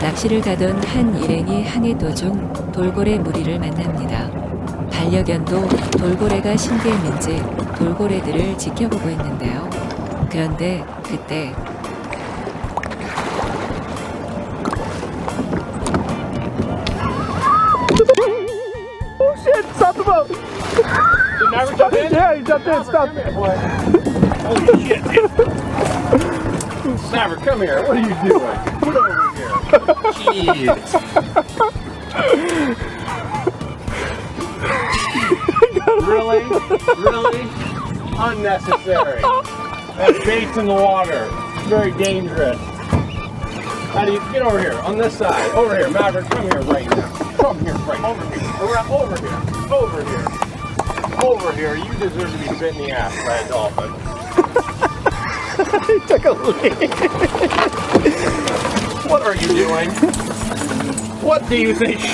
낚시를 가던 한 일행이 항해 도중 돌고래 무리를 만납니다. 반려견도 돌고래가 신기했는지 돌고래들을 지켜보고 있는데요. 그런데 그때 Shit, stop the boat. Did Maverick jump in? Yeah, he jumped in. Stop. Holy shit. Maverick, come here. What are you doing? Really? Really? Unnecessary. That bait's in the water. It's very dangerous. How do you get over here? On this side. Over here. Maverick, come here right now. Come here, right now. over here. Around, over here. Over here. Over here. You deserve to be bit in the ass by a dolphin. he took a leak. What are you doing? What do you think